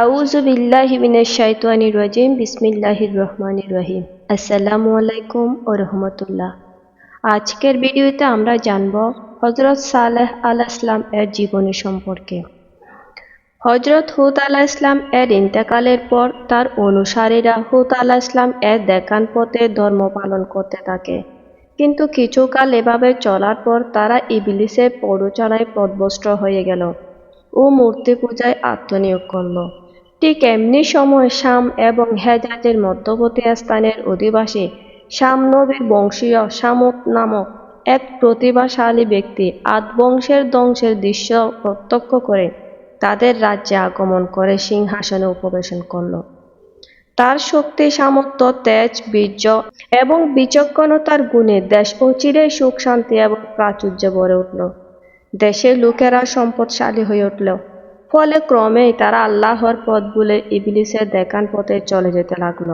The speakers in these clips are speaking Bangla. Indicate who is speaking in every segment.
Speaker 1: আউযু বিল্লাহি মিনাশ শাইতানির রাজিম, বিসমিল্লাহির রহমানির রহিম। আসসালামু আলাইকুম ও রহমতুল্লাহ। আজকের ভিডিওতে আমরা জানব হজরত সালেহ আলাহ ইসলাম এর জীবনী সম্পর্কে। হজরত হুদ আলাহ ইসলাম এর ইন্তেকালের পর তার অনুসারীরা হুদ আলাহ ইসলাম এর দেখান পথে ধর্ম পালন করতে থাকে। কিন্তু কিছুকাল এভাবে চলার পর তারা ইবলিসের পৌরচারায় পদভস্ত হয়ে গেল। ও মূর্তি পূজায় আত্মনিয়োগ করল। ঠিক এমনি সময় শাম এবং হেজাজের মধ্যবর্তী স্থানের অধিবাসী শাম নবীর বংশীয় শামুক নামক এক প্রতিভাশালী ব্যক্তি আদবংশের ধ্বংসের দৃশ্য প্রত্যক্ষ করে তাদের রাজ্যে আগমন করে সিংহাসনে উপবেশন করল। তার শক্তি, সামর্থ্য, তেজ, বীর্য এবং বিচক্ষণতার গুণে দেশ অচিরেই সুখ, শান্তি এবং প্রাচুর্য গড়ে উঠল। দেশের লোকেরা সম্পদশালী হয়ে উঠল। ফলে ক্রমেই তারা আল্লাহর পথ বলে ইবলিসের দেখান পথে চলে যেতে লাগল।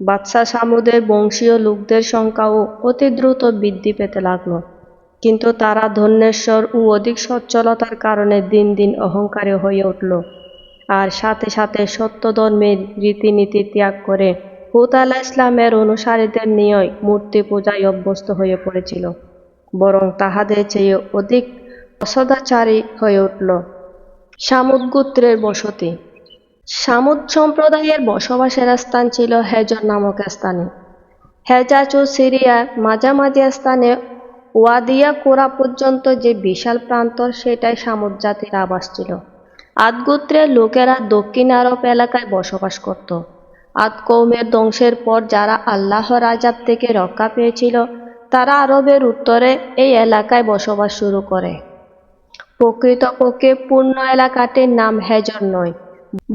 Speaker 1: বাদশাহ সামুদের বংশীয় লোকদের সংখ্যাও অতি দ্রুত বৃদ্ধি পেতে লাগল। কিন্তু তারা ধন্যেশ্বর ও অধিক সচ্ছলতার কারণে দিন দিন অহংকারী হয়ে উঠল। আর সাথে সাথে সত্য ধর্মের রীতিনীতি ত্যাগ করে হুত আলাহ ইসলামের অনুসারীদের নিয়েই মূর্তি পূজায় অভ্যস্ত হয়ে পড়েছিল। বরং তাহাদের চেয়ে অধিক অসদাচারী হয়ে উঠল। সামুদ গোত্রের বসতি। সামুদ সম্প্রদায়ের বসবাসের স্থান ছিল হেজর নামক স্থানে। হেজাজ ও সিরিয়ার মাঝামাঝি স্থানে ওয়াদিয়া কোরা পর্যন্ত যে বিশাল প্রান্তর, সেটাই সামুদ জাতির আবাস ছিল। আদগোত্রের লোকেরা দক্ষিণ আরব এলাকায় বসবাস করত। আদ কৌমের ধ্বংসের পর যারা আল্লাহর আজাব থেকে রক্ষা পেয়েছিল, তারা আরবের উত্তরে এই এলাকায় বসবাস শুরু করে। প্রকৃতপক্ষে পূর্ণ এলাকাটির নাম হেজর নয়।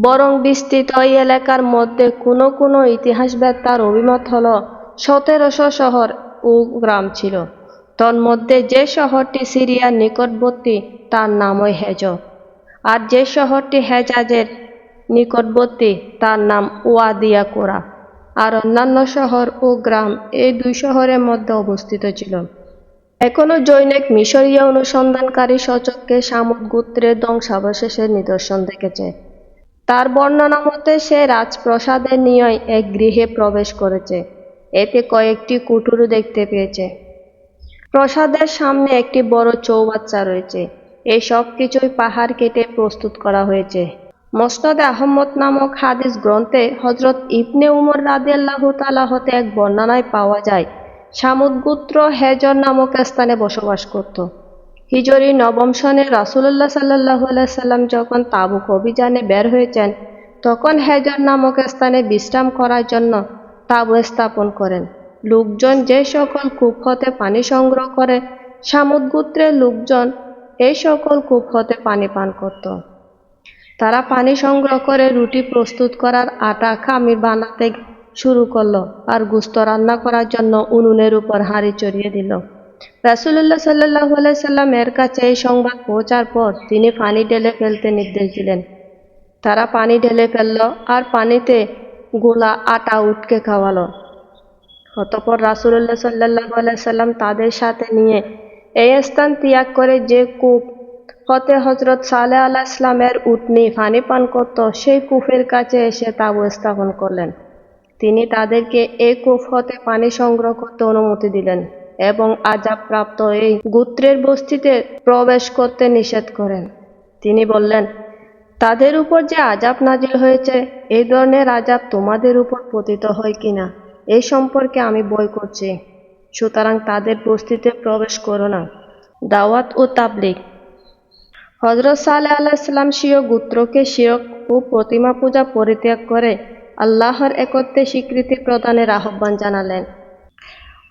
Speaker 1: বরং বিস্তৃত এই এলাকার মধ্যে কোনো কোনো ইতিহাসবেত্তার অভিমত হল সতেরোশো শহর ও গ্রাম ছিল। তন্মধ্যে যে শহরটি সিরিয়ার নিকটবর্তী, তার নামই হেজর। আর যে শহরটি হেজাজের নিকটবর্তী, তার নাম ওয়াদিয়া কোরা আর অন্যান্য শহর ও গ্রাম এই দুই শহরের মধ্যে অবস্থিত ছিল। এখনও জৈনিক মিশরীয় অনুসন্ধানকারী সচককে সামুদ গোত্রের ধ্বংসাবশেষের নিদর্শন দেখেছে। তার বর্ণনা মতে সে রাজপ্রসাদের নিয়ে এক গৃহে প্রবেশ করেছে। এতে কয়েকটি কুটুরু দেখতে পেয়েছে। প্রসাদের সামনে একটি বড় চৌবাচ্চা রয়েছে। এই সব কিছুই পাহাড় কেটে প্রস্তুত করা হয়েছে। মসনদ আহম্মদ নামক হাদিস গ্রন্থে হজরত ইবনে উমর রাদিয়াল্লাহ তালা হতে এক বর্ণনায় পাওয়া যায় সামুদ্গুত্র হেজর নামক স্থানে বসবাস করত। হিজরি নবম সনে রাসুল্লাহ সাল্লাহ সাল্লাম যখন তাবুক অভিযানে বের হয়েছেন, তখন হেজর নামক স্থানে বিশ্রাম করার জন্য তাবু স্থাপন করেন। লোকজন যে সকল কূপ হতে পানি সংগ্রহ করে সামুদ্গুত্রের লোকজন এই সকল কূপ হতে পানি পান করত। তারা পানি সংগ্রহ করে রুটি প্রস্তুত করার আটা খামির বানাতে শুরু করল আর গুস্ত রান্না করার জন্য উনুনের উপর হাঁড়ি চড়িয়ে দিল। রাসুল্লাহ সাল্লাহ সাল্লাম এর কাছে এই সংবাদ পৌঁছার পর তিনি পানি ঢেলে ফেলতে নির্দেশ দিলেন। তারা পানি ঢেলে ফেলল আর পানিতে গোলা আটা উটকে খাওয়ালো। অতপর রাসুল্লাহ সাল্লাহ সাল্লাম তাদের সাথে নিয়ে এই স্থান ত্যাগ করে যে কূপ হতে হজরত সালে আল্লাহ ইসলামের উটনি পানি পান করত, সেই কূপের কাছে এসে তাবু স্থাপন করলেন। তিনি তাদেরকে এই কূপ হতে পানি সংগ্রহ করতে অনুমতি দিলেন এবং আজাব প্রাপ্ত এই গোত্রের বস্তিতে প্রবেশ করতে নিষেধ করেন। তিনি বললেন, তাদের উপর যে আজাব নাজিল হয়েছে এই ধরনের আজাব তোমাদের উপর পতিত হয় কিনা এই সম্পর্কে আমি বই করছি। সুতরাং তাদের বস্তিতে প্রবেশ করো না। দাওয়াত ও তাবলিক হজরত সালে আল্লাহ ইসলাম স্বীয় গোত্রকে শিরক ও প্রতিমা পূজা পরিত্যাগ করে আল্লাহর একত্রে স্বীকৃতি প্রদানের আহ্বান জানালেন।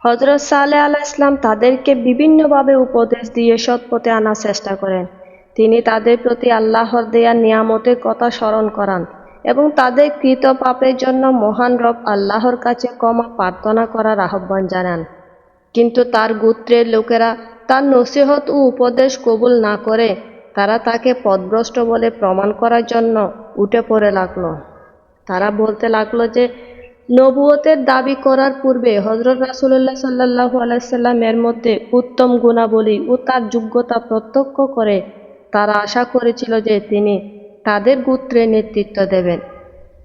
Speaker 1: হজরত সালে আল্লাহ ইসলাম তাদেরকে বিভিন্নভাবে উপদেশ দিয়ে সৎপথে আনার চেষ্টা করেন। তিনি তাদের প্রতি আল্লাহর দেয়া নিয়ামতের কথা স্মরণ করান এবং তাদের কৃত পাপের জন্য মহান রব আল্লাহর কাছে ক্ষমা প্রার্থনা করার আহ্বান জানান। কিন্তু তার গোত্রের লোকেরা তার নসিহত ও উপদেশ কবুল না করে তারা তাকে পদভ্রষ্ট বলে প্রমাণ করার জন্য উঠে পড়ে লাগল। তারা বলতে লাগল যে নবুয়তের দাবি করার পূর্বে হজরত রাসুল্লাহ সাল্লাহ আলাইসাল্লামের মধ্যে উত্তম গুণাবলী ও তার যোগ্যতা প্রত্যক্ষ করে তারা আশা করেছিল যে তিনি তাদের গোত্রে নেতৃত্ব দেবেন।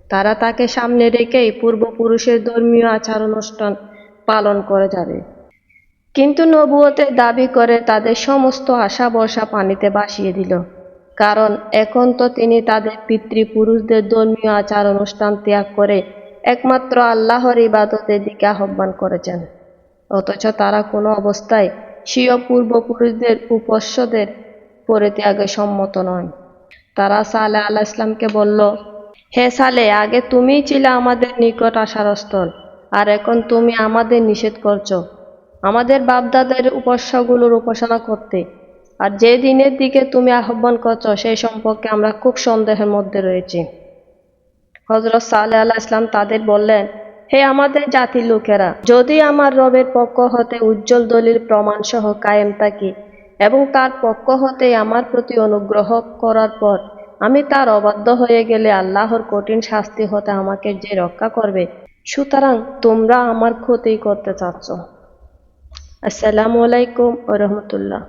Speaker 1: তারা তাকে সামনে রেখেই পূর্বপুরুষের ধর্মীয় আচার অনুষ্ঠান পালন করে যাবে। কিন্তু নবুয়তের দাবি করে তাদের সমস্ত আশা ভরসা পানিতে ভাসিয়ে দিল। কারণ এখন তো তিনি তাদের পিতৃপুরুষদের ধর্মীয় আচার অনুষ্ঠান ত্যাগ করে একমাত্র আল্লাহর ইবাদতের দিকে আহ্বান করেছেন। অথচ তারা কোনো অবস্থায় স্বীয় পূর্বপুরুষদের উপস্যদের পরিত্যাগে সম্মত নয়। তারা সালে আল্লাহ ইসলামকে বলল, হে সালে, আগে তুমিই ছিলে আমাদের নিকট আসার স্থল আর এখন তুমি আমাদের নিষেধ করছ। আমাদের বাপদাদের উপাস্যগুলোর উপাসনা করতে আর যে দিনের দিকে তুমি আহ্বান করছ, সেই সম্পর্কে আমরা খুব সন্দেহের মধ্যে রয়েছি। হজরত সালে আল্লাহ ইসলাম তাদের বললেন, হে আমাদের জাতির লোকেরা, যদি আমার রবের পক্ষ হতে উজ্জ্বল দলিল প্রমাণ সহ কায়েম থাকি এবং তার পক্ষ হতে আমার প্রতি অনুগ্রহ করার পর আমি তার অবাধ্য হয়ে গেলে আল্লাহর কঠিন শাস্তি হতে আমাকে যে রক্ষা করবে, সুতরাং তোমরা আমার ক্ষতি করতে চাচ্ছ। আসসালামু আলাইকুম রহমতুল্লাহ।